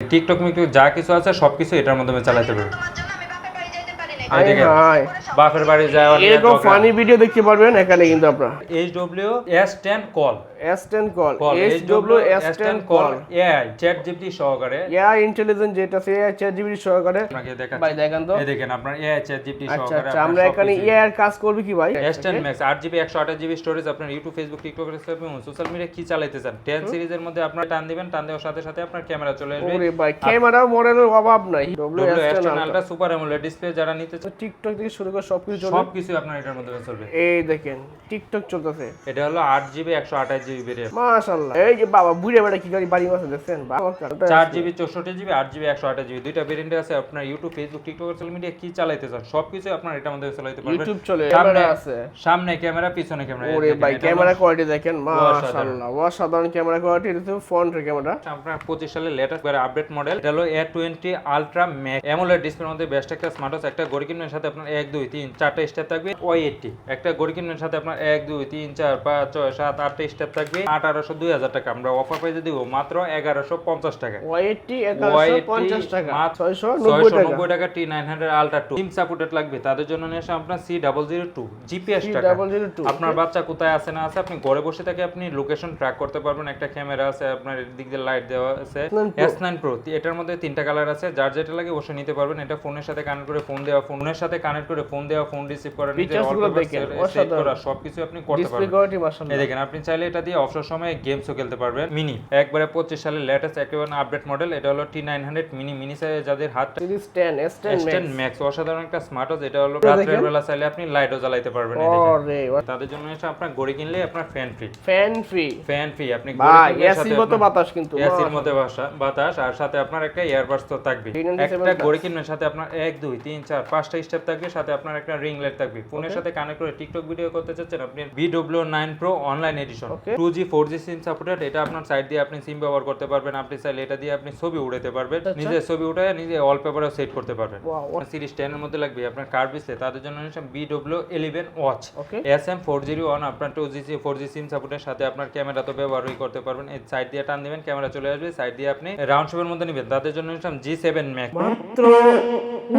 TikTok মিকটক যা কিছু আছে সবকিছু এটার মাধ্যমে চালাতে পারবেন তোমার জন্য আমি বাপের বাড়ি যাইতে পারি না এই দেখেন হাই বাপের বাড়ি যাওয়া এরকম ফানি ভিডিও দেখতে পারবেন এখানে কিন্তু আপনারা। H W S ten call S ten call call S W S call AI chat GPT সহকারে। এআই ইন্টেলিজেন্ট যেটা আছে এআই চ্যাট জিপিটি সহকারে। আপনাকে দেখাচ্ছি। ভাই দেখেন তো। এই দেখেন আপনার এআই চ্যাট জিপিটি আচ্ছা সহকারে আচ্ছা আমরা এখানে এআই এর কাজ করবে কি ভাই? এস টেন ম্যাক্স আট জিবি একশো আঠাশ জিবি স্টোরেজ আপনার ইউটিউব ফেসবুক টিকটক এবং সোশ্যাল মিডিয়া কি চালাইতে চান টেন সিরিজের মধ্যে আপনার টান দিবেন টান দেওয়ার সাথে সাথে আপনার ক্যামেরা চলে আসবে। ওরে ভাই ক্যামেরা মডেলের অভাব নাই। W W S S ten ten ultra super AMOLED display যারা নিতে চান টিকটক থেকে শুরু করে সবকিছু চলবে। সবকিছু আপনার এটার মধ্যে চলবে। এই দেখেন টিকটক চলতেছে। এটা হলো আট জিবি একশো আঠাশ জিবি ভেরিয়েন্ট মাশাআল্লাহ। এই যে বাবা বুড়ে বেড়া কি গাড়ি বাড়ি মাসে দেখছেন? চার জিবি চৌষট্টি জিবি আট জিবি একশো আঠাশ জিবি দুইটা ভেরিয়েন্ট আছে আপনার YouTube Facebook TikTok social media কি চালাইতে চান সবকিছু আপনার এটার মধ্যে চালাইতে পারবেন। ইউটিউব চলে ক্যামেরা আছে। সামনে ক্যামেরা পিছনে ক্যামেরা ওরে ভাই ক্যামেরা কোয়ালিটি দেখেন মাশাআল্লাহ অসাধারণ ক্যামেরা কোয়ালিটি এটা ফ্রন্টের ক্যামেরা। আপনার পঁচিশ সালের লেটেস্ট আপডেট মডেল এটা হলো A twenty ultra max AMOLED ডিসপ্লের মধ্যে বেস্ট একটা স্মার্ট ওয়াচ একটা গড়ি কিনবের সাথে আপনার এক দুই তিন চারটা স্টেপ থাকবে। ওয়াই এইটটি একটা গড়ি সাথে আপনার এক দুই তিন চার পাঁচ ছয় সাত আটটা স্টেপ থাকবে আঠারোশো দুই হাজার টাকা। আমরা অফার প্রাইসে দিব মাত্র এগারোশো পঞ্চাশ টাকা। 1150 টাকা। মাত্র 690 টাকা নব্বই টাকা। T nine hundred ultra two SIM supported লাগবে তাদের জন্য নিয়ে আসে আপনার C double zero two GPS টাকা। আপনার বাচ্চা কোথায় আছে না আছে আপনি ঘরে বসে থেকে আপনি লোকেশন ট্র্যাক করতে পারবেন। একটা ক্যামেরা আছে আপনার দিক দিয়ে লাইট দেওয়া আছে। এস নাইন প্রো এটার মধ্যে তিনটা কালার আছে। যার যেটা লাগে অবশ্যই নিতে পারবেন। এটা ফোনের সাথে কানেক্ট করে ফোন দেওয়া ফোনের সাথে কানেক্ট করে ফোন দেওয়া ফোন রিসিভ করা নিজের সবকিছু আপনি করতে পারবেন। এই দেখেন আপনি চাইলে এটা দিয়ে অবসর সময়ে গেমসও খেলতে পারবেন। মিনি একবারে পঁচিশ সালের লেটেস্ট একেবারে আপডেট মডেল এটা হলো T nine hundred mini mini সাইজে যাদের হাত সিরিজ 10 S10 এক্সটেন Max ম্যাক্স অসাধারণ একটা স্মার্ট ওয়াচ এটা হলো এটা রাতের বেলা চাইলে আপনি লাইটও জ্বালাইতে পারবেন তাদের জন্য এসে আপনার গড়ি কিনলে আপনার fan free fan free fan free আপনি এসির মতো বাতাস কিন্তু এসির বাসা বাতাস আর সাথে আপনার একটা ইয়ারবাডস তো থাকবে একটা গড়ি কিনবেন সাথে আপনার এক দুই তিন চার পাঁচটা স্টেপ থাকবে সাথে আপনার একটা রিং লাইট থাকবে। ফোনের সাথে কানেক্ট করে টিকটক ভিডিও করতে চাচ্ছেন আপনি VW nine pro online edition. Two G four G SIM supported এটা আপনার সাইড দিয়ে আপনি সিম ব্যবহার করতে পারবেন। আপনি চাইলে এটা দিয়ে আপনি ছবি উঠাতে পারবেন। আচ্ছা। নিজে ছবি উঠায় নিজে ওয়ালপেপারও সেট করতে পারবেন। সিরিজ টেন এর মধ্যে লাগবে। আপনার কার ডিসপ্লে তাদের জন্য BW eleven watch S M four zero one আপনার two G four G SIM সাপোর্টের সাথে আপনার ক্যামেরা তো ব্যবহারই করতে পারবেন। এই সাইড দিয়ে টান দিবেন ক্যামেরা চলে আসবে। সাইড দিয়ে আপনি রাউন্ড শেপের মধ্যে নেবেন। তাদের জন্য নিলাম জি সেভেন ম্যাক মাত্র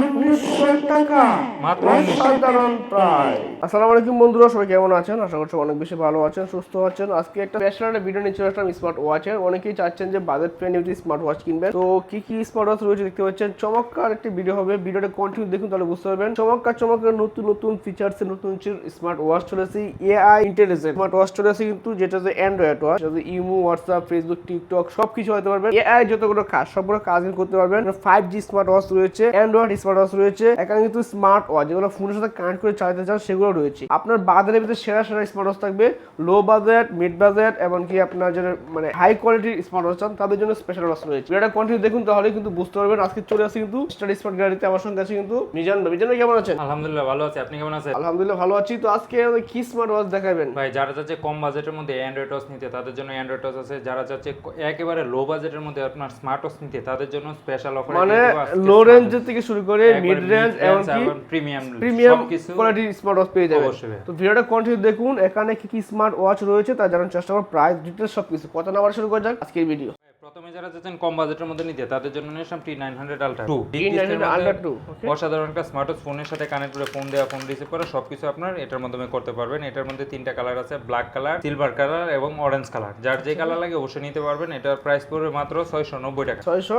1900 টাকা। মাত্র সাধারণ প্রায় আসসালামু আলাইকুম বন্ধুরা সবাই কেমন আছেন? আশা করছি অনেক বেশি ভালো আছেন সুস্থ আছেন। আজকে একটা স্পেশাল একটা ভিডিও নিয়ে চলে আসলাম স্মার্ট ওয়াচের অনেকেই চাচ্ছেন যে বাজেট ফ্রেন্ডলি স্মার্ট ওয়াচ কিনবেন। তো কি কি স্মার্ট ওয়াচ রয়েছে দেখতে পাচ্ছেন? চমৎকার একটি ভিডিও হবে। ভিডিওটা কন্টিনিউ দেখুন, তাহলে বুঝতে পারবেন। চমৎকার চমৎকার নতুন নতুন ফিচার্স নতুন স্মার্ট ওয়াচ চলেছে এআই ইন্টেলিজেন্ট স্মার্ট ওয়াচ চলেছে কিন্তু যেটা যে অ্যান্ড্রয়েড ওয়াচ যেটা ইমো হোয়াটসঅ্যাপ ফেসবুক টিকটক সবকিছু হতে পারবেন এআই যতগুলো কাজ, সবগুলো কাজ করতে পারবেন। ফাইভ জি স্মার্ট ওয়াচ রয়েছে অ্যান্ড্রয়েড স্মার্ট ওয়াচ রয়েছে। এখানে কিন্তু স্মার্ট ওয়াচ যেগুলো ফোনের সাথে কানেক্ট করে চালাতে চান, সেগুলো রয়েছে। আপনার বাজারের ভিতরে সেরা সেরা স্মার্ট ওয়াচ থাকবে। লো বাজেট মিড বাজেট এবং কি আপনার যারা মানে হাই কোয়ালিটির স্মার্ট ওয়াচ চান তাদের জন্য স্পেশাল ওয়াচ রয়েছে। এটা কন্টিনিউ দেখুন তাহলে কিন্তু বুঝতে পারবেন। আজকে চলে আসি কিন্তু স্টাডি স্মার্ট গ্যালারিতে আমার সঙ্গে আছে কিন্তু মিজান ভাই। মিজান ভাই কেমন আছেন? আলহামদুলিল্লাহ ভালো আছে। আপনি কেমন আছেন? আলহামদুলিল্লাহ ভালো আছি। তো আজকে কি স্মার্ট ওয়াচ দেখাবেন? ভাই যারা চাচ্ছে কম বাজেটের মধ্যে অ্যান্ড্রয়েড ওয়াচ নিতে তাদের জন্য অ্যান্ড্রয়েড ওয়াচ আছে। যারা চাচ্ছে একেবারে লো বাজেটের মধ্যে আপনার স্মার্ট ওয়াচ নিতে তাদের জন্য স্পেশাল অফার মানে লো রেঞ্জের থেকে শুরু করে মিড রেঞ্জ এমনকি প্রিমিয়াম প্রিমিয়াম সবকিছু কোয়ালিটির স্মার্ট ওয়াচ পেয়ে যাবেন। তো ভিডিওটা কন্টিনিউ দেখুন। এখানে কি কি স্মার্ট ওয়াচ রয়েছে তা জানার চেষ্টা করব প্রাইস ডিটেলস সব কিছু কত নাম্বার শুরু করা যাক আজকের ভিডিও প্রথমে যারা চাচ্ছেন কম বাজেটের মধ্যে নিতে তাদের জন্য নিয়ে আসলাম T nine hundred ultra two T900 Ultra 2, অসাধারণ একটা স্মার্ট ফোনের সাথে কানেক্ট করে ফোন দেওয়া ফোন রিসিভ করা সবকিছু আপনার এটার মাধ্যমে করতে পারবেন। এটার মধ্যে তিনটা কালার আছে ব্ল্যাক কালার সিলভার কালার এবং অরেঞ্জ কালার যার যে কালার লাগে অবশ্যই নিতে পারবেন। এটার প্রাইস পড়বে মাত্র ছয়শো নব্বই টাকা। ছয়শো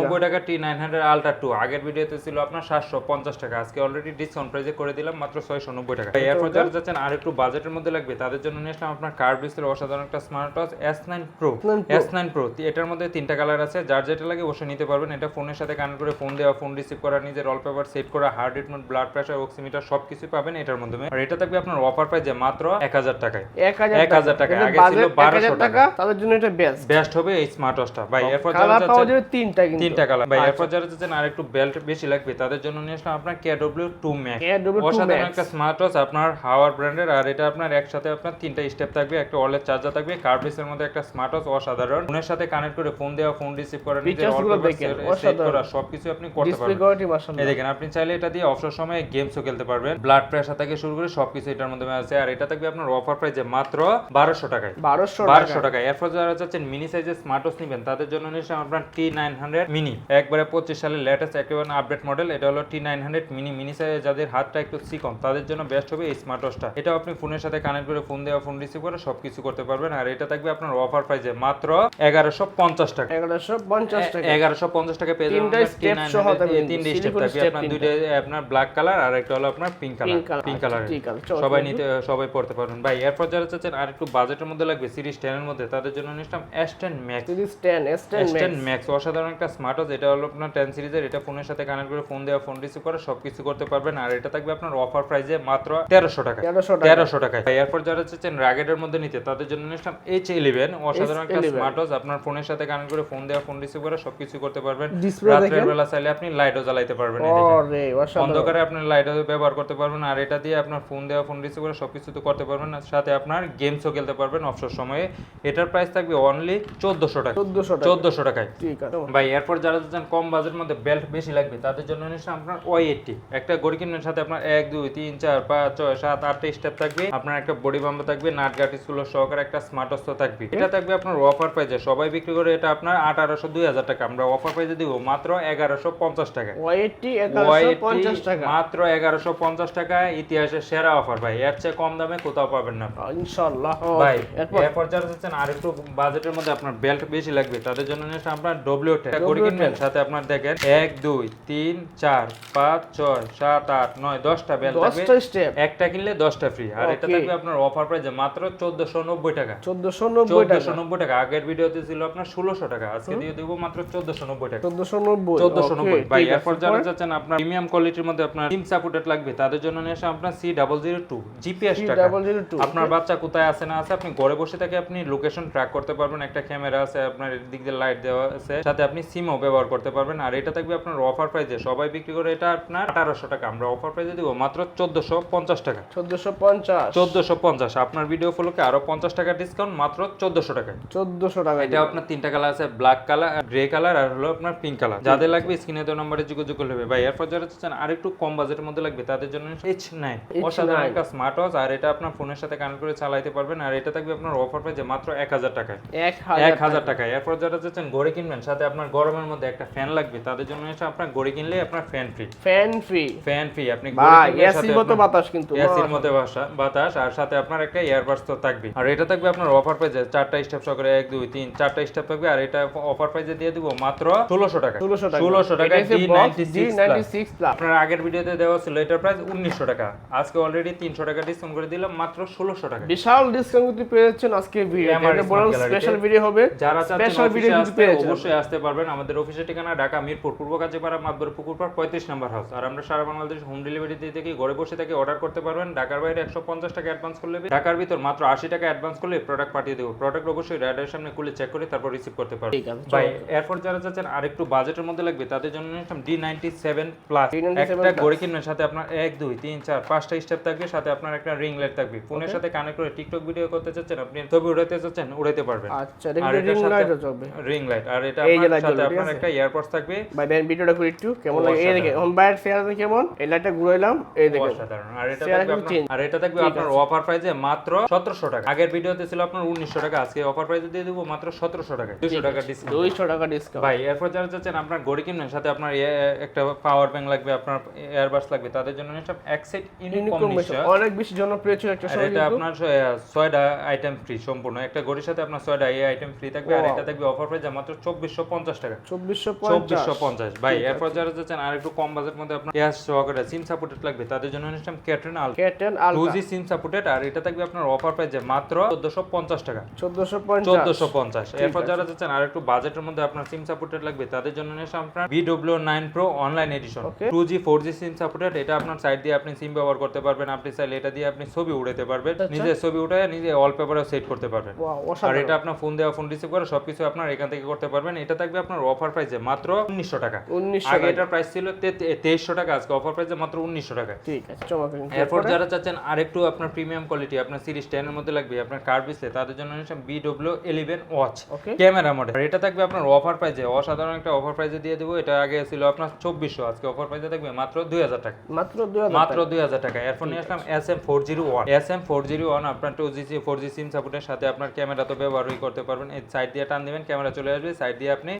নব্বই টাকা T nine hundred ultra two আগের ভিডিওতে ছিল আপনার সাতশো পঞ্চাশ টাকা। আজকে অলরেডি ডিসকাউন্ট প্রাইসে করে দিলাম মাত্র ছয়শো নব্বই টাকা এরপর যারা যাচ্ছেন আর একটু বাজেটের মধ্যে লাগবে তাদের জন্য নিয়ে আসলাম আপনার কার ডিসপ্লে অসাধারণ একটা smart watch S nine pro S nine pro এটার মধ্যে তিনটা কালার আছে। যার যেটা লাগে অবশ্যই নিতে পারবেন। এটা ফোনের সাথে কানেক্ট করে ফোন দেওয়া ফোন রিসিভ করা নিজের অল্পেপার সেট করা heart rate blood pressure oximeter সবকিছু পাবেন এটার মাধ্যমে আর এটা থাকবে আপনার অফার প্রাইসে মাত্র এক হাজার টাকায়। এক হাজার এক হাজার টাকা আগে ছিল বারোশো টাকা। তাদের জন্য এটা বেস্ট বেস্ট হবে এই স্মার্ট ওয়াচটা ভাই এরপর যারা কালার পাওয়া তিনটা কিন্তু। তিনটা কালার ভাই আচ্ছা। এরপর যারা চাচ্ছেন আর একটু বেল্ট বেশি লাগবে তাদের জন্য নিয়ে আসলাম আপনার কেডব্লিউ টু ম্যাক্স KW2 অসাধারণ একটা স্মার্ট ওয়াচ আপনার হাওয়ার ব্র্যান্ডের আর এটা আপনার একসাথে আপনার তিনটা স্টেপ থাকবে একটা ওয়ালের চার্জার থাকবে কার্ভিসের মধ্যে একটা স্মার্ট ওয়াচ অসাধারণ ফোনের সাথে কানেক্ট কানেক্ট করে ফোন দেওয়া ফোন রিসিভ করা নিজের অসাধারণ। করা সবকিছু আপনি করতে ডিসপ্লে পারবেন। এই দেখেন আপনি চাইলে এটা দিয়ে অবসর সময়ে গেমসও খেলতে পারবেন। ব্লাড প্রেশার থেকে শুরু করে সবকিছু এটার মধ্যে আছে। আর এটা থাকবে আপনার অফার প্রাইসে মাত্র বারোশো টাকায়। 1200 বারোশো টাকা। টাকা এরপর যারা চাচ্ছেন মিনি সাইজের স্মার্ট ওয়াচ নেবেন তাদের জন্য নিশ্চয় আপনার টি নাইন হান্ড্রেড মিনি একবারে পঁচিশ সালের লেটেস্ট একেবারে আপডেট মডেল এটা হলো T nine hundred mini mini সাইজের যাদের হাতটা একটু চিকন তাদের জন্য বেস্ট হবে এই স্মার্ট ওয়াচটা এটা আপনি ফোনের সাথে কানেক্ট করে ফোন দেওয়া ফোন রিসিভ করে সবকিছু করতে পারবেন। আর এটা থাকবে আপনার অফার প্রাইসে মাত্র এগারোশো পঞ্চাশ টাকা। 1150 টাকা। এগারোশো পঞ্চাশ টাকা পেয়ে যাবেন তিনটা আপনার step T900 সহ থাকবে কিন্তু, তিনটে স্টেপ থাকবে আপনার দুইটা আপনার ব্ল্যাক কালার আর একটা হলো আপনার পিঙ্ক কালার পিঙ্ক কালার সবাই নিতে সবাই পড়তে পারবেন। ভাই এরপর যারা চাচ্ছেন আর একটু বাজেটের মধ্যে লাগবে সিরিজ টেনের মধ্যে তাদের জন্য নিলাম S ten max series 10 S10 S ten max অসাধারণ একটা স্মার্ট ওয়াচ এটা হলো আপনার টেন সিরিজের এটা ফোনের সাথে কানেক্ট করে ফোন দেওয়া ফোন রিসিভ করে সবকিছু করতে পারবেন। আর এটা থাকবে আপনার অফার প্রাইসে মাত্র তেরোশো টাকা তেরোশো টাকায়। এরপর যারা চাচ্ছেন রাগেটের মধ্যে নিতে তাদের জন্য নিলাম এইচ ইলেভেন অসাধারণ একটা স্মার্ট ওয়াচ আপনার ফোনের সাথে কানেক্ট করে ফোন দেওয়া ফোন রিসিভ করে সবকিছু করতে পারবেন। দেখেন। বেলা চাইলে আপনি লাইটও জ্বালাইতে পারবেন অন্ধকারে আপনি লাইটও ব্যবহার করতে পারবেন আর এটা দিয়ে আপনার ফোন দেওয়া ফোন রিসিভ করে সবকিছু তো করতে পারবেন সাথে আপনার গেমসও খেলতে পারবেন অবসর সময়ে। এটার প্রাইস থাকবে অনলি চোদ্দশো টাকা। 1400 টাকা। চোদ্দশো টাকায়। ঠিক আছে। ভাই এরপর যারা চান কম বাজেটের মধ্যে বেল্ট বেশি লাগবে তাদের জন্য নিশ্চয় আপনার ওয়াই এইটটি একটা গড়ি কিনার সাথে আপনার এক দুই তিন চার পাঁচ ছয় সাত আটটা স্টেপ থাকবে। আপনার একটা বডি বাম্বা থাকবে নাট গাটি স্কুল সহকারে একটা স্মার্ট অস্ত্র থাকবে। এটা থাকবে আপনার অফার প্রাইজে সবাই বিক্রি করে এটা আপনার আঠারোশো দুই হাজার টাকা। আমরা অফার প্রাইজে দিব মাত্র এগারোশো পঞ্চাশ টাকা। ওয়াইটি ওয়াই 1150 টাকা। মাত্র এগারোশো পঞ্চাশ টাকা ইতিহাসের সেরা অফার ভাই। এর চেয়ে কম দামে কোথাও পাবেন না। ইনশাআল্লাহ। ভাই এরপর? যারা চাচ্ছেন আর একটু বাজেটের মধ্যে আপনার বেল্ট বেশি লাগবে তাদের জন্য নিয়ে আপনার ডব্লিউ টেন করে কিনবেন সাথে আপনার দেখেন এক দুই তিন চার পাঁচ ছয় সাত আট নয় দশটা বেল্ট থাকবে। 10টা স্টেপ একটা কিনলে দশটা ফ্রি আর এটা. থাকবে আপনার অফার প্রাইসে মাত্র চোদ্দশো নব্বই টাকা। 1490 চোদ্দশো টাকা। নব্বই টাকা। আগের ভিডিওতে ছিল আপনার ষোলোশো টাকা। আজকে দিয়ে দেবো মাত্র চোদ্দশো নব্বই টাকা। 1490 চোদ্দশো নব্বই। ভাই আছে, এরপর যারা? চাচ্ছেন আপনার প্রিমিয়াম কোয়ালিটির মধ্যে আপনার সিম সাপোর্টেড লাগবে তাদের জন্য নিয়ে আসে আপনার C double zero two GPS টাকা। C002, আপনার বাচ্চা কোথায় আছে না আছে আপনি ঘরে বসে থেকে আপনি লোকেশন ট্র্যাক করতে পারবেন একটা ক্যামেরা আছে আপনার দিক দিয়ে লাইট দেওয়া আছে সাথে আপনি সিমও ব্যবহার করতে পারবেন আর এটা থাকবে আপনার অফার প্রাইসে সবাই বিক্রি করে এটা আপনার আঠারোশো টাকা। আমরা অফার প্রাইসে দিব মাত্র চোদ্দশো পঞ্চাশ টাকা। 1450 চোদ্দশো পঞ্চাশ। আপনার ভিডিও ফলোকে আরও পঞ্চাশ টাকা ডিসকাউন্ট মাত্র চোদ্দশো টাকায়। 1400 টাকা এটা আপনার তিনটা কালার আছে ব্ল্যাক কালার গ্রে কালার আর হলো আপনার পিঙ্ক কালার যাদের লাগবে স্ক্রিনে দেওয়া নম্বরে যোগাযোগ করলে হবে। ভাই এরপর যারা চাচ্ছেন আর একটু কম বাজেটের মধ্যে লাগবে তাদের জন্য এইচ নাইন অসাধারণ একটা স্মার্ট ওয়াচ আর এটা আপনার ফোনের সাথে কানেক্ট করে চালাইতে পারবেন আর এটা থাকবে আপনার অফার প্রাইসে মাত্র এক হাজার টাকায়। 1000 এক হাজার টাকায়। এরপর যারা চাচ্ছেন ঘড়ি কিনবেন সাথে আপনার গরমের মধ্যে একটা ফ্যান লাগবে তাদের জন্য এসে আপনার ঘড়ি কিনলে আপনার fan free fan free fan free আপনি এসির মতো বাতাস কিন্তু এসির মধ্যে বাসা বাতাস আর সাথে আপনার একটা ইয়ারবাডস তো থাকবে আর এটা থাকবে আপনার অফার প্রাইসে চারটা স্টেপ সহকারে এক দুই তিন চারটা স্টেপ থাকবে আর এটা অফার প্রাইসে দিয়ে দিব মাত্র ষোলোশো টাকা। 1600 টাকা। ষোলোশো টাকা এটা হচ্ছে D box ninety six D96 plus আপনার আগের ভিডিওতে দেওয়া ছিল এটার প্রাইস উনিশশো টাকা। আজকে অলরেডি তিনশো টাকা ডিসকাউন্ট করে দিলাম মাত্র ষোলোশো টাকা। বিশাল ডিসকাউন্ট কিন্তু পেয়ে যাচ্ছেন আজকে স্পেশাল ভিডিও হবে। যারা স্পেশাল ভিডিও অবশ্যই আসতে পারবেন। আমাদের অফিসের ঠিকানা ঢাকা মিরপুর পূর্ব কাজীপাড়া মাতবর পুকুর পাড় পঁয়ত্রিশ নাম্বার হাউস আর আমরা সারা বাংলাদেশ হোম ডেলিভারি দিয়ে থাকি ঘরে বসে থেকে অর্ডার করতে পারবেন। ঢাকার বাইরে একশো পঞ্চাশ টাকা অ্যাডভান্স করলে ঢাকার ভিতর মাত্র আশি টাকা অ্যাডভান্স করলে প্রোডাক্ট পাঠিয়ে দেবো। প্রোডাক্ট অবশ্যই রাইডারের সামনে খুলে চেক করে তারপর রিসিভ করতে আছে ভাই এরপর যারা চাচ্ছেন আর একটু বাজেটের মধ্যে লাগবে তাদের জন্য নিলাম ডি নাইনটি সেভেন প্লাস একটা। ঘড়ি কিনবেন সাথে আপনার এক দুই তিন চার পাঁচটা স্টেপ থাকবে সাথে আপনার একটা রিং লাইট থাকবে ফোনের সাথে কানেক্ট করে টিকটক ভিডিও করতে চাচ্ছেন আপনি ছবি উড়াতে চাচ্ছেন উড়াতে পারবেন। আচ্ছা রিং সাথে- লাইটও রিং লাইট আর এটা আপনার সাথে আপনার একটা ইয়ারপডস থাকবে। ভাই দেন ভিডিওটা করে একটু কেমন লাগে? এই। দেখে এখন বাইরের চেহারা কেমন? এই লাইটটা ঘুরাইলাম এই দেখে। অসাধারণ। আর এটা থাকবে আপনার আর এটা থাকবে আপনার অফার প্রাইসে মাত্র 1700 টাকা। আগের ভিডিওতে ছিল আপনার 1900 টাকা আজকে অফার প্রাইসে দিয়ে দেবো মাত্র 1700 টাকা। 200 টাকা ডিসকাউন্ট দুইশো টাকা ডিসকাউন্ট ভাই এরপর যারা চাচ্ছেন আপনার ঘড়ি কিনবেন সাথে আপনার একটা পাওয়ার ব্যাংক লাগবে আপনার এয়ারবাস লাগবে তাদের জন্য নিশ্চয় এক্সাইট ইউনিকম অনেক বেশি জনপ্রিয় ছিল একটা আর এটা আপনার ছ- আইটেম ফ্রি সম্পূর্ণ। একটা ঘড়ির সাথে আপনার ছয়টা এই আইটেম ফ্রি থাকবে আর এটা থাকবে অফার প্রাইস মাত্র চব্বিশশো পঞ্চাশ টাকা। চব্বিশশো চব্বিশশো পঞ্চাশ। পঞ্চাশ ভাই এরপর যারা যাচ্ছেন আর একটু কম বাজেট মধ্যে আপনার গ্যাস সহকারে সিম সাপোর্টেড লাগবে তাদের জন্য নিশ্চয় ক্যাটরিন আল ক্যাটেন টু আলট্রা সিম সাপোর্টেড আর এটা থাকবে আপনার অফার প্রাইসে মাত্র চোদ্দশো পঞ্চাশ টাকা। চোদ্দশো পঞ্চাশ। চোদ্দশো পঞ্চাশ। এরপর আছে। যারা যাচ্ছেন আর একটু বাজেটের মধ্যে আপনার সিম সাপোর্টেড লাগবে তাদের জন্য নিশ্চয় আপনার BW nine pro online edition. Two G four G SIM supported এটা আপনার সাইড দিয়ে আপনি সিম ব্যবহার করতে পারবেন আপনি চাইলে এটা দিয়ে আপনি ছবি উড়াতে পারবেন আচ্ছা। নিজে ছবি উঠায় নিজে অল পেপারেও সেট করতে পারবেন। আর এটা আপনার ফোন দেওয়া ফোন রিসিভ করে সবকিছু আপনার এখান থেকে করতে পারবেন। এটা থাকবে আপনার অফার প্রাইসে মাত্র উনিশশো টাকা। আগে এটার প্রাইস ছিল তেইশশো টাকা আজকে অফার প্রাইসে মাত্র উনিশশো টাকা। ঠিক আছে। এরপর যারা চাচ্ছেন আরেকটু আপনার প্রিমিয়াম কোয়ালিটি আপনার সিরিজ টেনের মধ্যে লাগবে আপনার কার বিসলে তাদের জন্য নিশ্চয় BW eleven watch. Camera model এটা থাকবে আপনার অফার প্রাইজে অসাধারণ একটা অফার প্রাইজে দিয়ে দেবো। এটা আগে ছিল আপনার চব্বিশশো আজকে অফার প্রাইজে থাকবে মাত্র দুই হাজার টাকা। মাত্র মাত্র দুই হাজার টাকা। এরপর নিয়ে আসলাম S M four zero one S M four zero one আপনার two G four G SIM সাপোর্টের সাথে আপনার ক্যামেরা তো ব্যবহারই করতে পারবেন। এই সাইড দিয়ে টান দিবেন ক্যামেরা চলে আসবে। সাইড দিয়ে আপনি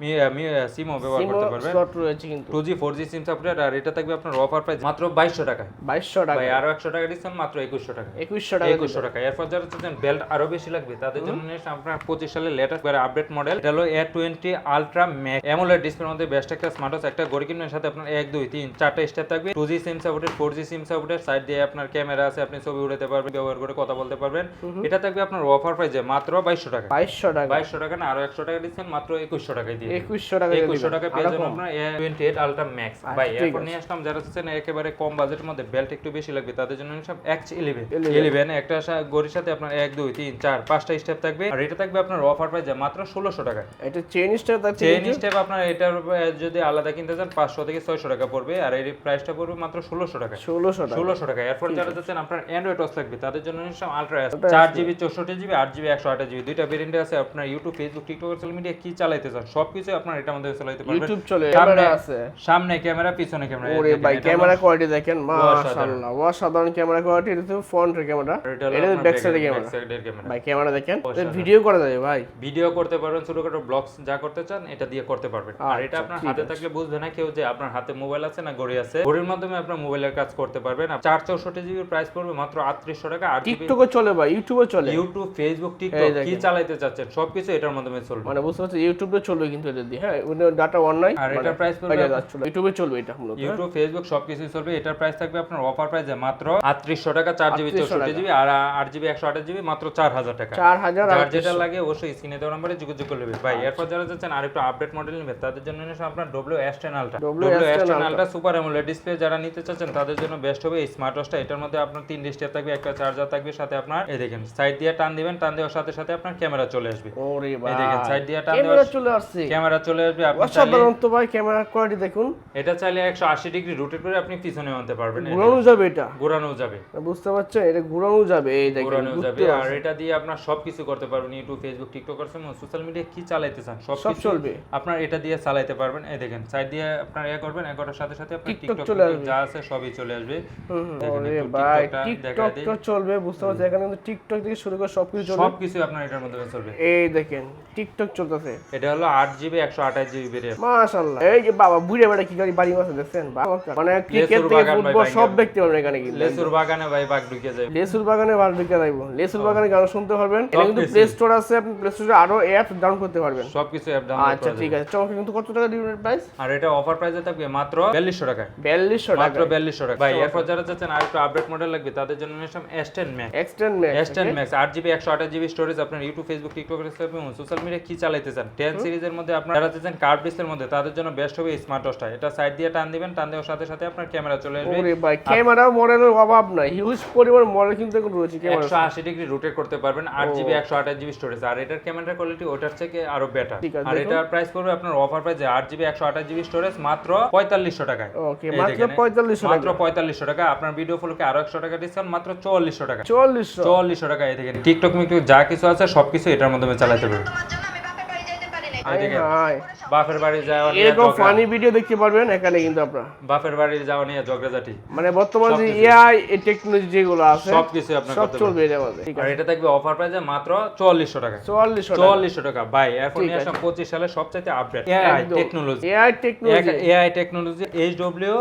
সিমও ব্যবহার করতে পারবেন। স্লট রয়েছে কিন্তু। Two G four G SIM সাপোর্টের আর এটা থাকবে আপনার অফার প্রাইস মাত্র বাইশশো টাকা। বাইশশো টাকা। ভাই আরও একশো টাকা ডিসকাউন্ট মাত্র একুশশো টাকা। একুশশো টাকা একুশশো টাকা। এরপর যারা চাচ্ছেন বেল্ট আরও বেশি লাগবে। তাদের জন্য আপনার পঁচিশ সালের লেটেস্ট আপডেট মডেল এটা হলো A twenty ultra max AMOLED ডিসপ্লের মধ্যে বেস্ট একটা স্মার্ট ওয়াচ একটা গড়ি কিনবেন সাথে আপনার এক দুই তিন চারটা স্টেপ থাকবে। Two G SIM supported four G SIM supported side দিয়ে আপনার ক্যামেরা আছে আপনি ছবি উঠাতে পারবেন ব্যবহার করে কথা বলতে পারবেন। এটা থাকবে আপনার অফার প্রাইজে মাত্র বাইশশো টাকা। বাইশশো টাকা। বাইশশো টাকা না আরও একশো টাকা দিচ্ছেন মাত্র একুশশো টাকায় দিয়ে একুশশো টাকা একুশশো টাকা পেয়ে যাবেন আপনার A twenty eight ultra max ভাই এরপর নিয়ে আসলাম যারা চাচ্ছেন একেবারে কম বাজেটের মধ্যে বেল্ট একটু বেশি লাগবে তাদের জন্য সব এক্স ইলেভেন ইলেভেন একটা গড়ির সাথে আপনার এক দুই তিন চার পাঁচটা স্টেপ থাকবে। আর এটা থাকবে আপনার অফার প্রাইস মাত্র ষোলোশো টাকা এটা চেইন থাকছে চেইন স্টেপ আপনার এটার যদি আলাদা কিনতে চান পাঁচশো থেকে ছয়শো টাকা পড়বে আর এর প্রাইসটা পড়বে মাত্র ষোলোশো টাকা ষোলোশো ষোলোশো টাকা এরপর যারা যাচ্ছেন আপনার অ্যান্ড্রয়েড ওয়াচ লাগবে তাদের জন্য নিশ্চয় আলট্রা চার জিবি চৌষট্টি জিবি আট জিবি একশো আঠাশ জিবি দুইটা ভেরিয়েন্ট আছে। আপনার YouTube Facebook TikTok social media কি চালাইতে চান সবকিছু আপনার এটার মধ্যে চালাইতে পারবেন। ইউটিউব চলে সামনে ক্যামেরা আছে। সামনে ক্যামেরা পিছনে ক্যামেরা ওরে ভাই ক্যামেরা কোয়ালিটি দেখেন মাশাআল্লাহ অসাধারণ ক্যামেরা কোয়ালিটি এটা তো ফ্রন্ট ক্যামেরা এটা ব্যাক সাইডে back- ক্যামেরা ভাই ক্যামেরা দেখেন ভিডিও করা যায় ভাই। ভিডিও করতে পারবেন ছোটখাটো ব্লগস যা করতে চান এটা দিয়ে করতে পারবেন। আর এটা আচ্ছা, আপনার হাতে থাকলে বুঝবে না কেউ যে আপনার হাতে মোবাইল আছে না ঘড়ি আছে। ঘড়ির মাধ্যমে আপনার মোবাইলের কাজ করতে পারবেন। আর চার চৌষট্টি জিবির প্রাইস পড়বে মাত্র আটত্রিশশো টাকা। আর জিবি টিকটকে চলে ভাই ইউটিউবে চলে। ইউটিউব ফেসবুক টিকটক কি। চালাইতে চাচ্ছেন সবকিছু এটার মাধ্যমে চলবে। মানে বুঝতে পারছি ইউটিউবে চলবে কিন্তু এটা দিয়ে হ্যাঁ ডাটা অন নাই আর এটার price পড়বে আপনার- ইউটিউবে চলবে এটা মূলত? ইউটিউব ফেসবুক সবকিছু চলবে। এটার প্রাইস থাকবে আপনার অফার প্রাইসে মাত্র আটত্রিশশো টাকা চার জিবি 3800 চৌষট্টি জিবি আর আট জিবি একশো আঠাশ জিবি মাত্র চার হাজার টাকা। চার হাজার যার যেটা লাগে অবশ্যই স্ক্রিনে দেওয়া নম্বরে যোগাযোগ করে নেবে। ভাই এরপর যারা যাচ্ছেন আরেকটু আপডেট মডেল তাদের জন্য আপনার W S ten ultra W S S10 ten ultra super AMOLED display যারা নিতে চাচ্ছেন তাদের জন্য বেস্ট হবে এই স্মার্ট ওয়াচটা এটার মধ্যে আপনার তিনটি স্টেপ থাকবে একটা চার্জার থাকবে সাথে আপনার এই দেখেন সাইড দিয়ে টান দিবেন টান দেওয়ার সাথে সাথে আপনার ক্যামেরা চলে আসবে। ওরে ভাই এই দেখেন সাইড দিয়ে টান দেওয়ার চলে আসছে। ক্যামেরা চলে আসবে আপনি অসাধারণ তো ভাই? ক্যামেরা কোয়ালিটি দেখুন। এটা চাইলে একশো আশি ডিগ্রি রোটেট করে আপনি পিছনে আনতে পারবেন ঘুরানো যাবে এটা। ঘোরানো যাবে। বুঝতে পারছেন? এটা ঘুরানো যাবে এই দেখেন ঘোরানো যাবে। আর এটা দিয়ে আপনার সবকিছু করতে পারবেন ইউটিউব ফেসবুক টিকটক আছে সোশ্যাল মিডিয়া কি চালাইতে চান? সব চলবে। আপনার এটা দিয়ে চালাইতে পারবেন। এই দেখেন সাইড দিয়ে আপনার ইয়ে করবেন করার সাথে সাথে আপনার টিকটক চলে আসবে। যা আছে সবই চলে আসবে। ভাই টিকটক তো চলবে বুঝতে পারছি এখানে কিন্তু টিকটক থেকে শুরু করে সবকিছু চলবে। সবকিছু আপনার এটার মধ্যে চলবে। এই দেখেন টিকটক চলতেছে। এটা হলো আট জিবি একশো আঠাশ জিবি বেরিয়ে মাশাআল্লাহ। এই যে বাবা বুড়ে বেড়া কি গাড়ি বাড়ি মাসে দেখছেন? বাবা, মানে ক্রিকেট থেকে ফুটবল সব দেখতে পারবেন এখানে কিন্তু। লেসুর বাগানে ভাই বাঘ ঢুকে যায়। লেসুর বাগানে বার ঢুকে যাইব। লেসুর বাগানে গান শুনতে পারবেন। এটা কিন্তু প্লে স্টোর আছে আপনি প্লে স্টোরে আরও অ্যাপ ডাউনলোড করতে পারবেন। সবকিছু অ্যাপ ডাউনলোড আচ্ছা ঠিক আছে। চমকে কিন্তু কত টাকা দিবেন প্রাইস আর এটা অফার প্রাইসে থাকবে মাত্র বিয়াল্লিশশো টাকায়। বিয়াল্লিশশো মাত্র টাকা বিয়াল্লিশশো টাকা ভাই এরপর যারা চাচ্ছেন আর একটু আপডেট মডেল লাগবে তাদের জন্য নিলাম S ten max extend max S ten max আট জিবি একশো আঠাশ জিবি স্টোরেজ আপনার ইউটিউব ফেসবুক টিকটক এবং সোশ্যাল মিডিয়া কি চালাইতে চান? টেন সিরিজের মধ্যে আপনার যারা চাচ্ছেন কার্ভ ডিসের মধ্যে তাদের জন্য বেস্ট হবে স্মার্ট ওয়াচটা এটা সাইড দিয়ে টান দিবেন টান দেওয়ার সাথে সাথে আপনার ক্যামেরা চলে আসবে। ওরে ভাই ক্যামেরা মডেলের অভাব নাই। হিউজ পরিমাণ মডেল কিন্তু এখন রয়েছে ক্যামেরা একশো আশি ডিগ্রি রোটেট করতে পারবেন আট জিবি একশো আঠাশ জিবি স্টোরেজ আর এটার ক্যামেরা কোয়ালিটি ওটার থেকে আরও বেটার আর এটার প্রাইস পড়বে আপনার অফার প্রাইস আট জিবি একশো আঠাশ জিবি স্টোরেজ মাত্র পঁয়তাল্লিশশো টাকায়। ওকে মাত্র পঁয়তাল্লিশশো মাত্র টাকা পঁয়তাল্লিশশো টাকা আপনার ভিডিও ফুলকে আরও একশো টাকা ডিসকাউন্ট মাত্র চুয়াল্লিশশো টাকা। চল্লিশশো চুয়াল্লিশশো টাকা এই দেখেন টিকটক মিকটক যা কিছু আছে সবকিছু এটার মাধ্যমে চালাতে পারবেন। বাপের বাড়ি যাওয়া এরকম ফানি ভিডিও দেখতে পারবেন এখানে কিন্তু আপনারা। বাপের বাড়ি যাওয়া নিয়ে ঝগড়াঝাটি। মানে বর্তমান যে এআই টেকনোলজি যেগুলো আছে সবকিছু আপনার সব চলবে এর মধ্যে। আর এটা থাকবে অফার প্রাইসে মাত্র চুয়াল্লিশশো টাকা। চুয়াল্লিশশো টাকা। ভাই এখন নিয়ে আসলাম পঁচিশ সালে সবচাইতে update AI technology AI technology AI technology H W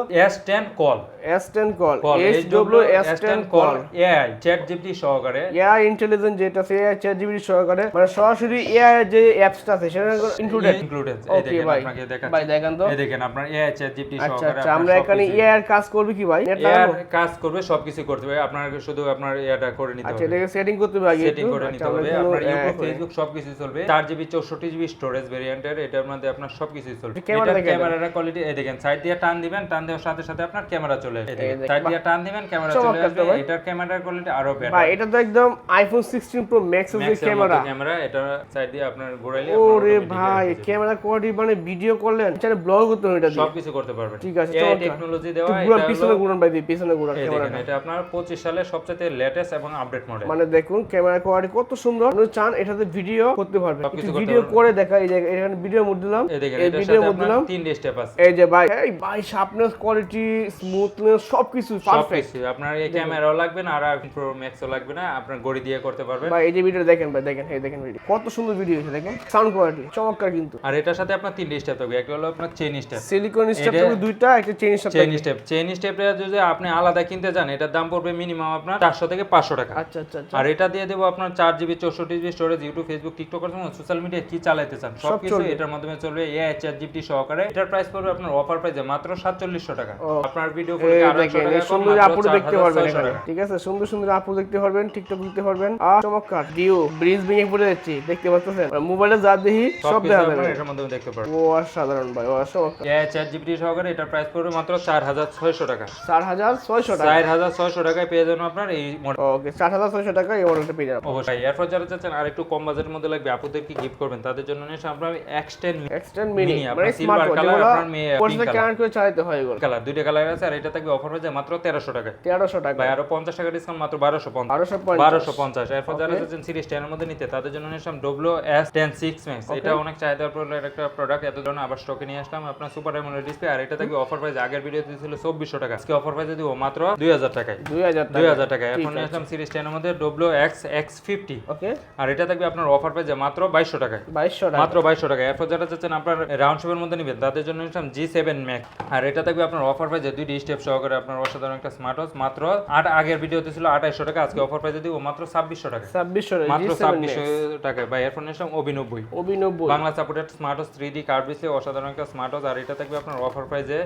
call S ten call call H W S ten call AI ChatGPT সহকারে। এআই ইন্টেলিজেন্ট যেটা আছে এআই চ্যাট জিবিটি সহকারে। মানে সরাসরি এআই যে অ্যাপসটা আছে সেটা ইনক্লুডেড ইনক্লুডেড এই দেখেন আপনাকে দেখাচ্ছি। ভাই দেখেন তো। এই দেখেন আপনার এআই চ্যাট জিপিটি আচ্ছা সহকারে আচ্ছা আপনার আমরা এখানে এআই এর কাজ করবে কি ভাই? এআই কাজ করবে সবকিছু করতে হবে। আপনার শুধু আপনার এটা করে নিতে হবে। আচ্ছা এটাকে সেটিং করতে হবে আগে সেটিং করে আচ্ছা নিতে হবে আপনার ইউটিউব ফেসবুক সবকিছু চলবে। চার জিবি চৌষট্টি জিবি স্টোরেজ ভেরিয়েন্টের এটার মধ্যে আপনার সবকিছু চলবে। দেখে দেন। ক্যামেরার কোয়ালিটি এই দেখেন সাইড দিয়ে টান দিবেন টান দেওয়ার সাথে সাথে আপনার ক্যামেরা চলে আসবে। এই দেখেন, সাইড দিয়ে টান দিবেন ক্যামেরা চলে আসবে। এটার ক্যামেরার কোয়ালিটি আরও ভাই এটা তো একদম আইফোন সিক্সটিন প্রো ম্যাক্স এর ক্যামেরা ক্যামেরা এটা সাইড দিয়ে আপনার ঘোরাইলে ওরে আপনার ভাই ক্যামেরা কোয়ালিটি মানে ভিডিও করলেন চ্যানেল ব্লগ করতে এটা সবকিছু করতে পারবেন। ঠিক আছে, এই টেকনোলজি দেওয়া ঘুরান, পিছনে ঘুরান ভাই পিছনে ঘুরান ক্যামেরা এটা আপনার 25 সালের সবচেয়ে লেটেস্ট এবং আপডেট মডেল মানে দেখুন ক্যামেরা কোয়ালিটি কত সুন্দর। আপনি চান এটাতে ভিডিও করতে পারবেন। ভিডিও করে দেখা এই যে এখানে ভিডিও মোড দিলাম। এই ভিডিও মোড দিলাম। তিনটে স্টেপ আছে। এই যে ভাই এই ভাই শার্পনেস কোয়ালিটি স্মুথনেস সবকিছু পারফেক্ট আপনার এই ক্যামেরাও লাগবে না আর প্রো ম্যাক্সও লাগবে না আপনার গড়ি দিয়ে করতে পারবেন। ভাই এই যে ভিডিও দেখেন ভাই দেখেন এই দেখেন ভিডিও কত সুন্দর ভিডিও হয়েছে দেখেন। সাউন্ড কোয়ালিটি চমৎকার কিন্তু। আর এটার সাথে আপনার তিনটে স্টেপ থাকবে। একটা হলো আপনার চেইন স্টেপ সিলিকন স্টেপ থাকবে দুইটা একটা chain step chain step chain স্টেপটা যদি আপনি আলাদা কিনতে যান এটার দাম পড়বে মিনিমাম আপনার চারশো থেকে পাঁচশো টাকা। আচ্ছা আচ্ছা আচ্ছা। আর এটা দিয়ে দেবো আপনার চার জিবি চৌষট্টি GB storage YouTube Facebook TikTok social media কি চালাতে চান? সব সবকিছু এটার মাধ্যমে চলবে। এআই চ্যাট জিপি সহকারে। এটার প্রাইস পড়বে আপনার অফার প্রাইসে মাত্র সাতচল্লিশশো টাকা। আপনার ভিডিও এই দেখেন এই সুন্দর আপুর দেখতে পারবেন ঠিক আছে? সুন্দর সুন্দর আপু দেখতে পারবেন টিকটক দেখতে পারবেন। আর চমৎকার। ভিউ ব্রিজ ভেঙে পড়ে যাচ্ছে দেখতে পাচ্ছেন? মোবাইলে যা দেখি সব দেখা যাবে। এটার মাধ্যমে দেখতে পারবেন ও অসাধারণ ভাই ও চমৎকার চ্যাট জিপি সহকারে এটার প্রাইস পড়বে মাত্র চার হাজার ছয়শো টাকা। চার হাজার ছয়শো টাকা? চার হাজার ছয়শো টাকায় পেয়ে যাবেন আপনার এই ওকে টাকা এই মডেলটা পেয়ে যাবেন। অবশ্যই। এরপর যারা চাচ্ছেন আর একটু কম বাজেটের মধ্যে লাগবে আপুদের কি গিফট করবেন তাদের জন্য নিয়ে আপনার মিনি আপনার আপনার মেয়ে pink পয়সা করে চালাতে হয় এগুলো। কালার দুইটা কালার আছে আর এটা থাকবে অফার হয়ে যায় মাত্র তেরোশো টাকায়। তেরোশো টাকা ভাই আরও পঞ্চাশ টাকা ডিসকাউন্ট মাত্র পঞ্চাশ। এরপর যারা চাচ্ছেন সিরিজ টেনের মধ্যে নিতে তাদের জন্য নিয়ে আসলাম W S ten six max এটা অনেক চাহিদার প্রোডাক্ট একটা প্রোডাক্ট এত ধরনের আবার স্টকে নিয়ে আসলাম। আপনার সুপার এমোলেড ডিসপ্লে আর এটা থাকবে অফার প্রাইস আগের ভিডিওতে ছিল চব্বিশশো টাকা। আজকে অফার প্রাইস দিব মাত্র দুই হাজার টাকায়। দুই হাজার দুই হাজার টাকা এখন নিয়ে আসলাম সিরিজ টেনের মধ্যে W X X fifty okay. আর এটা থাকবে আপনার অফার প্রাইস মাত্র বাইশশো টাকায়। বাইশশো টাকা। মাত্র বাইশশো টাকা এরপর যারা চাচ্ছেন আপনার রাউন্ড শেপের মধ্যে নেবেন তাদের জন্য নিলাম জি সেভেন ম্যাক আর এটা থাকবে আপনার অফার প্রাইসে দুইটি স্টেপ সহকারে আপনার অসাধারণ একটা স্মার্ট ওয়াচ মাত্র আট আগের ভিডিওতে ছিল আঠাইশশো টাকা। আজকে অফার প্রাইসে দিব মাত্র ছাব্বিশশো টাকা ছাব্বিশশো মাত্র ছাব্বিশশো টাকা বা এরপর নিলাম অভিনব্বই অভিনব্বই Bangla supported smart watch three D card display অসাধারণ একটা স্মার্ট ওয়াচ আর এটা থাকবে আপনার অফার প্রাইসে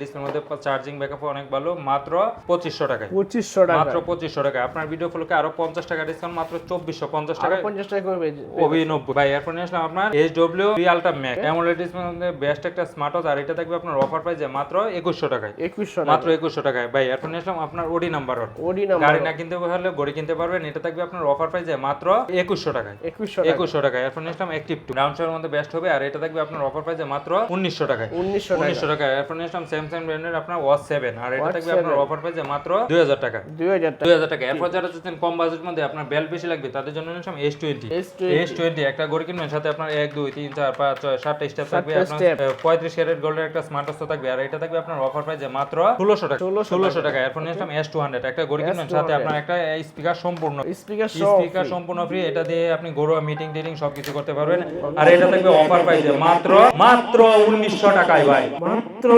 ডিসপ্লের মধ্যে চার্জিং ব্যাকআপ অনেক ভালো মাত্র পঁচিশশো টাকা পঁচিশশো টাকা মাত্র পঁচিশশো টাকা আপনার ভিডিও ফলোকে আরও পঞ্চাশ টাকা ডিসকাউন্ট মাত্র চব্বিশশো পঞ্চাশ টাকা পঞ্চাশ টাকা পেয়েছে অভিনব্বই। ভাই এরপর নিয়ে আসলাম আপনার H W ultra max AMOLED ডিসপ্লের মধ্যে বেস্ট একটা স্মার্ট ওয়াচ আর এটা থাকবে আপনার অফার প্রাইসে মাত্র একুশশো টাকায়। একুশশো মাত্র একুশশো টাকায়। ভাই এরপর নিয়ে আসলাম আপনার ওডি নাম্বার ওয়ান ওডি নাম্বার গাড়ি না কিনতে হলে গড়ি কিনতে পারবেন এটা থাকবে আপনার অফার প্রাইসে মাত্র একুশশো টাকায়। একুশশো একুশশো টাকা এরপর নিয়ে আসলাম অ্যাক্টিভ টু রাউন্ড শেয়ারের মধ্যে বেস্ট হবে। আর এটা থাকবে আপনার অফার প্রাইসে মাত্র উনিশশো টাকায়। উনিশশো টাকা। উনিশশো টাকা এরপর নিয়ে আসলাম স্যামসাং ব্র্যান্ডের আপনার ওয়াচ সেভেন আর এটা থাকবে আপনার অফার প্রাইসে মাত্র দুই হাজার টাকা। দুই হাজার টাকা। দুই হাজার টাকা। এরপর যারা চাচ্ছেন কম বাজেটের মধ্যে আপনার বেল বেশি লাগবে তাদের জন্য নিলাম S twenty S20 S twenty একটা গড়ি কিনবেন সাথে আপনার এক দুই তিন চার পাঁচ ছয় সাতটা স্টেপ থাকবে। আপনার। পঁয়ত্রিশ ক্যারেট গোল্ডের একটা স্মার্ট ওয়াচ থাকবে। আর এটা থাকবে আপনার অফার প্রাইসে মাত্র ষোলোশো টাকা। 1600 ষোলোশো টাকা। এরপর নিলাম এস টু হান্ড্রেড একটা গড়ি কিনবেন সাথে আপনার একটা স্পিকার সম্পূর্ণ। স্পিকার স্পিকার সম্পূর্ণ ফ্রি এটা দিয়ে আপনি ঘরোয়া মিটিং টিটিং সবকিছু করতে পারবেন। আর এটা থাকবে অফার প্রাইসে মাত্র মাত্র উনিশশো টাকায় ভাই। মাত্র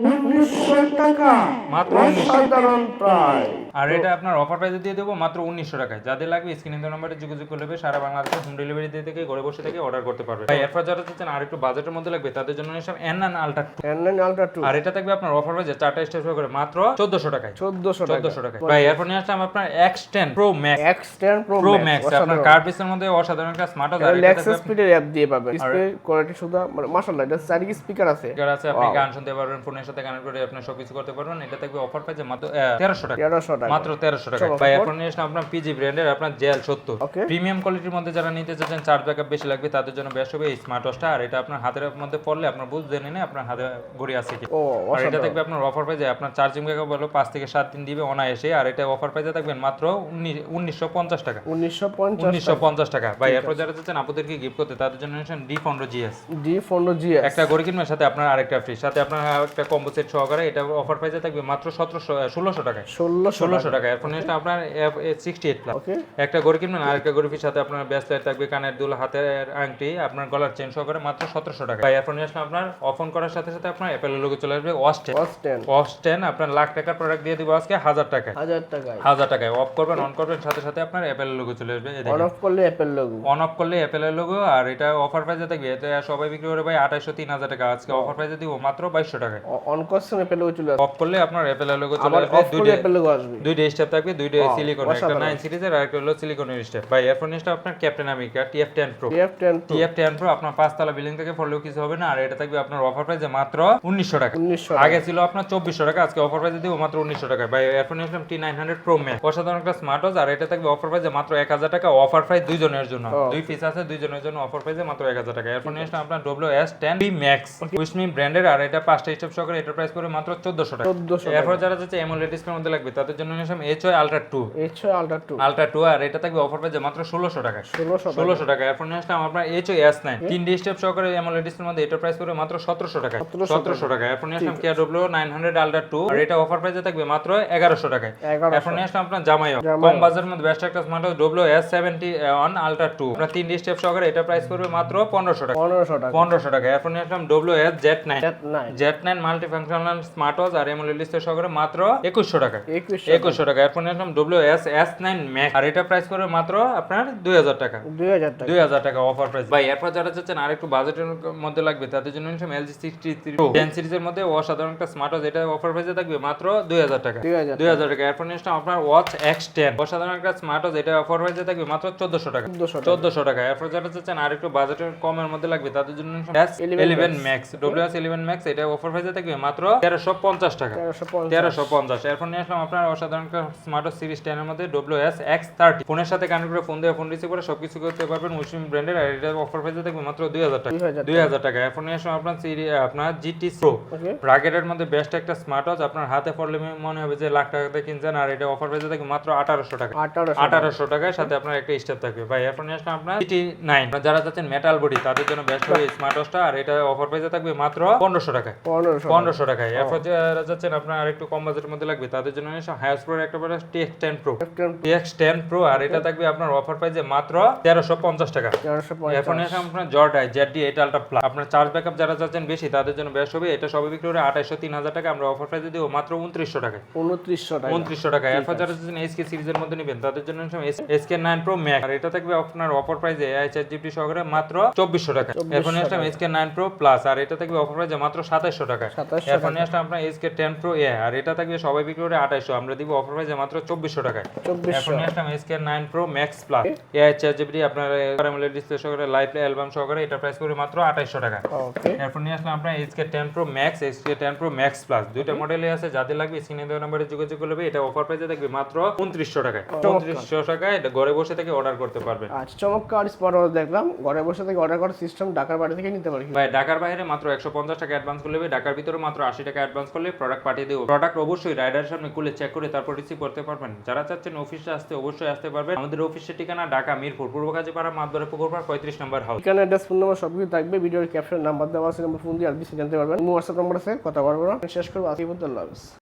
উনিশশো টাকা। মাত্র সাধারণ প্রায়। আর এটা আপনার অফার প্রাইসে দিয়ে দেবো মাত্র উনিশশো টাকায়। যাদের লাগবে স্ক্রিনে দেওয়া নম্বরে যোগাযোগ করলে সারা বাংলাদেশে হোম ডেলিভারি দিয়ে থেকে ঘরে বসে থেকে অর্ডার করতে পারবে। ভাই এরপর যারা চাচ্ছেন আর একটু বাজেটের মধ্যে লাগবে তাদের জন্য নিলাম N ultra two NN ultra two আর এটা থাকবে আপনার অফার প্রাইসে চারটা স্টেপ করে মাত্র চোদ্দশো টাকায়। চোদ্দশো টাকা চোদ্দশো টাকায়। ভাই এরপর নিয়ে আসলাম আপনার X ten pro max X ten pro pro max আপনার কার্ড পিসের মধ্যে অসাধারণ একটা স্মার্ট আর এটা স্পিডের অ্যাপ দিয়ে পাবেন ডিসপ্লে কোয়ালিটি শুধু মানে মাশাআল্লাহ এটা চারিদিকে স্পিকার আছে। স্পিকার আছে আপনি গান শুনতে পারবেন ফোনের সাথে কানেক্ট করে আপনি সবকিছু করতে পারবেন। এটা থাকবে অফার প্রাইসে মাত্র তেরোশো টাকা। তেরোশো টাকা। মাত্র তেরোশো টাকা। ভাই এখন নিয়ে আসলাম আপনার পিজি ব্র্যান্ডের আপনার জেল সত্তর। Okay. প্রিমিয়াম কোয়ালিটির মধ্যে যারা নিতে চাচ্ছেন চার্জ ব্যাকআপ বেশি লাগবে তাদের জন্য বেস্ট হবে এই স্মার্ট ওয়াচটা আর এটা আপনার হাতের মধ্যে পড়লে আপনার বুঝতে নেই আপনার হাতে ঘড়ি আছে কি। আর এটা থাকবে আপনার অফার প্রাইজে আপনার চার্জিং ব্যাকআপ হলো পাঁচ থেকে সাত দিন দিবে অনায়াসে। আর এটা অফার প্রাইজে থাকবেন মাত্র উনিশশো পঞ্চাশ টাকা। উনিশশো পঞ্চাশ উনিশশো পঞ্চাশ টাকা। ভাই এরপর যারা চাচ্ছেন আপনাদেরকে গিফট করতে তাদের জন্য ডি পনেরো জিএস ডি পনেরো জিএস একটা গড়ি কিনবেন সাথে আপনার আরেকটা ফ্রি সাথে আপনার একটা কম্বো সেট সহকারে এটা অফার প্রাইজে থাকবে মাত্র সতেরোশো ষোলোশো টাকায়। ষোলোশো টাকা। এরপর নিয়ে আপনার সিক্সটি এইট প্লাস ওকে একটা গড়ি কিনবেন আরেকটা গড়ি ফির সাথে আপনার ব্যাসলাইট থাকবে কানের দুল হাতের আংটি আপনার গলার চেন সহকারে মাত্র সতেরোশো টাকা ভাই এরপর নিয়ে আপনার অফন করার সাথে সাথে আপনার অ্যাপেলের লোগো চলে আসবে ওয়াস্টেন অস টেন ওয়াস্টেন আপনার লাখ টাকার প্রোডাক্ট দিয়ে দিব আজকে হাজার টাকায়। হাজার টাকায়। হাজার টাকায়। অফ করবেন অন করবেন সাথে সাথে আপনার অ্যাপেলের লোগো চলে আসবে। এই অন অফ করলে অ্যাপেল লোগো অন অফ করলে অ্যাপেলের লোগো আর এটা অফার প্রাইসে থাকবে। এটা সবাই বিক্রি করে ভাই আঠাইশো তিন হাজার টাকা। আজকে অফার প্রাইসে দিব মাত্র বাইশশো টাকায়। অন করছেন অ্যাপেল লোগো চলে আসবে। অফ করলে আপনার অ্যাপেলের লোগো চলে আসবে দুইটা অ্যাপেল লোগো আসবে। দুইটা স্টেপ থাকবে দুইটা Wow, সিলিকন একটা অসাধারণ। নাইন সিরিজের আর একটা হলো সিলিকনের স্টেপ ভাই এরপর নিচটা আপনার Captain America TF ten pro TF ten TF ten pro আপনার পাঁচতলা বিল্ডিং থেকে পড়লেও কিছু হবে না আর এটা থাকবে আপনার অফার প্রাইসে মাত্র উনিশশো টাকা। উনিশশো আগে ছিল আপনার চব্বিশশো টাকা আজকে অফার প্রাইসে দিব মাত্র উনিশশো টাকা। ভাই T nine hundred pro max অসাধারণ একটা স্মার্ট ওয়াচ আর এটা থাকবে অফার প্রাইসে মাত্র এক হাজার টাকা অফার প্রাইস দুইজনের জন্য। দুই পিস আছে দুইজনের জন্য অফার প্রাইসে মাত্র এক হাজার টাকা। এরপর নিয়ে আসলাম আপনার W S ten B max উইসমি ব্র্যান্ডের আর এটা পাঁচটা স্টেপ সহকারে এটার প্রাইস করে মাত্র চোদ্দশো টাকা। চোদ্দশো এরপর যারা যাচ্ছে এমওলেড ডিসপ্লের মধ্যে লাগবে তাদের জন্য নিয়ে আসলাম H Y ultra two H ছয় আলট্রা টু আলট্রা টু আর এটা থাকবে অফার প্রাইসে মাত্র ষোলোশো টাকা। ষোলোশো ষোলোশো টাকা। এরপর নিয়ে আসলাম আপনার এইচ ও এস নাইন তিন ডি স্টেপ সহকারে এমওলেড ডিসপ্লের মধ্যে এটার প্রাইস করে মাত্র সতেরোশো টাকা। 1700 টাকা এরপর নিয়ে আসলাম নাইন হান্ড্রেড আলট্রা টু আর এটা অফার প্রাইসে থাকবে মাত্র এগারোশো টাকায়। এরপর নিয়ে আসলাম আপনার জামাইও। কম বাজারের মধ্যে বেস্ট একটা smart W S seventy one ultra two আপনার তিন ডি স্টেপ সহকারে এটা প্রাইস করবে মাত্র পনেরোশো টাকা। পনেরোশো টাকা। পনেরোশো টাকা। এরপর নিয়ে আসলাম ডব্লিউ এস জেড নাইন নাই Z nine multi functional smart watch আর এমওলেড ডিসপ্লে সহকারে মাত্র একুশশো টাকা। একুশশো টাকা। এরপর নিয়ে আসলাম W S S nine max আর এটা প্রাইস করবে মাত্র আপনার দুই হাজার টাকা। দুই হাজার টাকা। অফার প্রাইস ভাই এরপর যারা চাচ্ছেন আর একটু বাজেটের মধ্যে লাগবে তাদের জন্য নিলাম এলজি সিক্সটি থ্রি টেন সিরিজের মধ্যে অসাধারণ একটা স্মার্ট ওয়াচ এটা অফার প্রাইসে থাকবে মাত্র দুই হাজার টাকা। দুই হাজার টাকা। এরপর নিলাম আপনার ওয়াচ এক্স টেন অসাধারণ একটা স্মার্ট ওয়াচ এটা অফার প্রাইসে থাকবে মাত্র চোদ্দশো টাকা। চোদ্দশো টাকা। চোদ্দশো টাকা। এরপর যারা চাচ্ছেন আর একটু বাজেটের কমের মধ্যে লাগবে তাদের জন্য eleven max W S eleven max এটা অফার প্রাইসে থাকবে মাত্র তেরোশো পঞ্চাশ টাকা। তেরোশো পঞ্চাশ। এরপর নিয়ে আসলাম আপনার অসাধারণ স্মার্ট সিরিজ টেনের মধ্যে ডব্লিউ এস এক্স থার্টি ফোনের সাথে কানেক্ট করে ফোন দিয়ে ফোন রিসিভ করে সবকিছু করতে পারবেন মুসলিম ব্র্যান্ডের আর এটা অফার প্রাইসে থাকবে মাত্র দুই হাজার টাকা। দুই হাজার টাকা। এরপর নিয়ে আসলাম আপনার সিরি আপনার জিটি প্রো ব্রাকেটের মধ্যে বেস্ট একটা স্মার্ট ওয়াচ আপনার হাতে পড়লে মনে হবে যে লাখ টাকাতে কিনছেন আর এটা অফার প্রাইসে থাকবে মাত্র আঠারোশো টাকা। আঠারোশো টাকায় সাথে আপনার একটা স্টেপ থাকবে। ভাই এরপর নিয়ে আসলাম আপনার জিটি নাইন যারা চাচ্ছেন মেটাল বডি তাদের জন্য বেস্ট হবে স্মার্ট ওয়াচটা আর এটা অফার প্রাইসে থাকবে মাত্র পনেরোশো টাকা। পনেরোশো পনেরোশো টাকায়। এরপর যারা যাচ্ছেন আপনার আরেকটু কম বাজেটের মধ্যে লাগবে তাদের জন্য হায়াস প্রো একটা পরে TX ten pro TX ten pro আর এটা থাকবে আপনার অফার প্রাইসে মাত্র তেরোশো পঞ্চাশ টাকা। নিয়ে আসলাম আপনার জর্ডাই জেড এটা আলট্রা প্লাস আপনার চার্জ ব্যাকআপ যারা চাচ্ছেন বেশি তাদের জন্য বেস্ট হবে এটা সবই বিক্রি করে আঠাইশো তিন হাজার টাকা আমরা অফার প্রাইসে দিব মাত্র উনত্রিশশো টাকায়। উনত্রিশশো টাকা। উনত্রিশশো টাকা। এরপর যারা চাচ্ছেন এসকে সিরিজের মধ্যে নেবেন তাদের জন্য এসকে নাইন প্রো ম্যাক আর এটা থাকবে আপনার অফার প্রাইসে এআই চার জিবি সহকারে মাত্র চব্বিশশো টাকা। এরপর নিয়ে এসকে নাইন প্রো প্লাস আর এটা থাকবে অফার প্রাইসে মাত্র সাতাইশশো টাকা আসলাম আপনার এসকে টেন প্রো এ আর এটা থাকবে সবাই বিক্রি করে আঠাইশো আমরা দিব অফার প্রাইসে মাত্র চব্বিশশো টাকায়। এখন SK nine pro max plus AI আপনার ডিসপ্লে সহকারে লাইভ অ্যালবাম সহকারে এটা প্রাইস করে মাত্র টাকা। এরপর নিয়ে আসলাম আপনার SK ten pro max SK ten pro max plus দুইটা মডেলই আছে যাদের লাগবে স্ক্রিনে দেওয়া নাম্বারে যোগাযোগ করবে এটা অফার প্রাইসে থাকবে মাত্র উনত্রিশশো টাকায়। উনত্রিশশো টাকায় এটা ঘরে বসে থেকে অর্ডার করতে পারবেন। আচ্ছা চমৎকার ওয়াচ দেখলাম। ঘরে বসে থেকে অর্ডার করার সিস্টেম ঢাকার বাড়ি থেকে নিতে পারি ভাই ঢাকার বাইরে মাত্র একশো পঞ্চাশ টাকা অ্যাডভান্স করলে ঢাকার ভিতরে মাত্র আশি টাকা অ্যাডভান্স করলে প্রোডাক্ট পাঠিয়ে দেবো। প্রোডাক্ট অবশ্যই রাইডার সামনে খুলে চেক করে তারপর রিসিভ করতে পারবেন। যারা চাচ্ছেন অফিসে আসতে অবশ্যই আসতে পারবেন। আমাদের অফিসের ঠিকানা ঢাকা মিরপুর, পূর্ব কাজীপাড়া মাতবরে পুকুরপাড় পঁয়ত্রিশ নম্বর হাউস এখানে অ্যাড্রেস ফোন নম্বর সবকিছু থাকবে। ভিডিওর ক্যাপশন নাম্বার দেওয়া আছে নম্বর ফোন দিয়ে আর বেশি জানতে পারবেন। হোয়াটসঅ্যাপ নম্বর আছে, কথা বলব না। শেষ করব। হাফেজ।